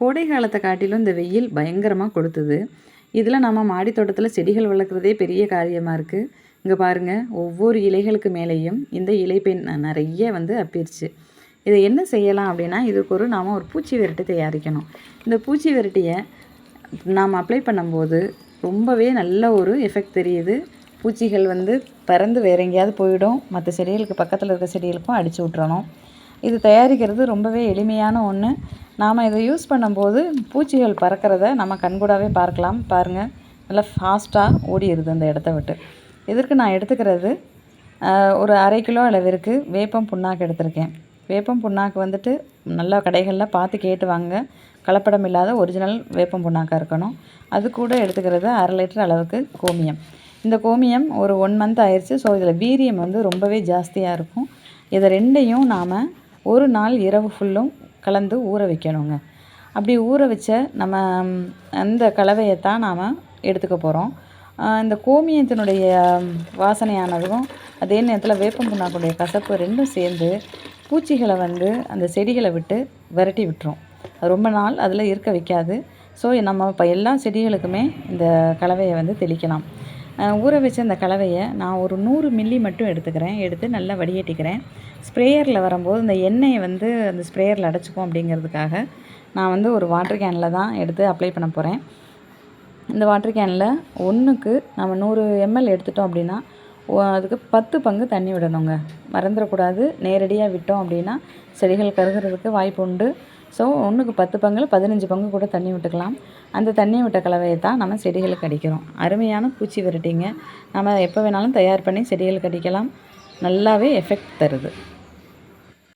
கோடை காலத்தை காட்டிலும் இந்த வெயில் பயங்கரமாக கொளுத்துது. இதில் நம்ம மாடி தோட்டத்தில் செடிகள் வளர்க்குறதே பெரிய காரியமாக இருக்குது இங்கே பாருங்கள் ஒவ்வொரு இலைகளுக்கு மேலேயும் இந்த இலைப்பெண் நிறைய வந்து அப்பிருச்சு இதை என்ன செய்யலாம் அப்படின்னா இதுக்கு ஒரு நாம் ஒரு பூச்சி விரட்டி தயாரிக்கணும். இந்த பூச்சி விரட்டியை நாம் அப்ளை பண்ணும்போது ரொம்பவே நல்ல ஒரு எஃபெக்ட் தெரியுது. பூச்சிகள் வந்து பறந்து வேற எங்கேயாவது போயிடும். மற்ற செடிகளுக்கு பக்கத்தில் இருக்க செடிகளுக்கும் அடித்து விட்றணும் இது தயாரிக்கிறது ரொம்பவே எளிமையான ஒன்று நாம் இதை யூஸ் பண்ணும்போது பூச்சிகள் பறக்கிறத நம்ம கண்கூடாவே பார்க்கலாம். பாருங்கள் நல்லா ஃபாஸ்ட்டாக ஓடிடுது அந்த இடத்த விட்டு. இதற்கு நான் எடுத்துக்கிறது ஒரு அரை கிலோ அளவிற்கு வேப்பம் புண்ணாக்கு எடுத்திருக்கேன். வேப்பம் புண்ணாக்கு வந்துட்டு நல்லா கடைகளில் பார்த்து கேட்டு வாங்க கலப்படம் இல்லாத ஒரிஜினல் வேப்பம் புண்ணாக்காக இருக்கணும். அது கூட எடுத்துக்கிறது அரை லிட்டர் அளவுக்கு கோமியம். இந்த கோமியம் ஒரு ஒன் மந்த் ஆயிடுச்சு ஸோ இதில் வீரியம் வந்து ரொம்பவே ஜாஸ்தியாக இருக்கும். இதை ரெண்டையும் நாம் ஒரு நாள் இரவு ஃபுல்லும் கலந்து ஊற வைக்கணுங்க. அப்படி ஊற வச்ச நம்ம அந்த கலவையை தான் நாம் எடுத்துக்க போகிறோம் இந்த கோமியத்தினுடைய வாசனையானதும் அதே நேரத்தில் வேப்பம்புண்ணாக்குடைய கசப்பு ரெண்டும் சேர்ந்து பூச்சிகளை வந்து அந்த செடிகளை விட்டு விரட்டி விட்டுரும். ரொம்ப நாள் அதில் இருக்க வைக்காது. ஸோ நம்ம இப்போ எல்லா செடிகளுக்குமே இந்த கலவையை வந்து தெளிக்கலாம். ஊற வச்ச அந்த கலவையை நான் ஒரு நூறு மில்லி மட்டும் எடுத்துக்கிறேன். எடுத்து நல்லா வடிகட்டிக்கிறேன். ஸ்ப்ரேயரில் வரும்போது இந்த எண்ணெயை வந்து அந்த ஸ்ப்ரேயரில் அடைச்சிக்கும் அப்படிங்கிறதுக்காக நான் வந்து ஒரு வாட்டர் கேனில் தான் எடுத்து அப்ளை பண்ண போகிறேன் இந்த வாட்டர் கேனில் ஒன்றுக்கு நம்ம நூறு எம்எல் எடுத்துட்டோம் அப்படின்னா அதுக்கு பத்து பங்கு தண்ணி விடணுங்க. மறந்துடக்கூடாது. நேரடியாக விட்டோம் அப்படின்னா செடிகள் கருகிறதுக்கு வாய்ப்பு உண்டு ஸோ ஒன்றுக்கு பத்து பங்கில் பதினஞ்சு பங்கு கூட தண்ணி விட்டுக்கலாம் அந்த தண்ணி விட்ட கலவையை தான் நம்ம செடிகளுக்கு அடிக்கிறோம். அருமையான பூச்சி விரட்டிங்க. நம்ம எப்போ வேணாலும் தயார் பண்ணி செடிகளுக்கு அடிக்கலாம். நல்லாவே எஃபெக்ட் தருது.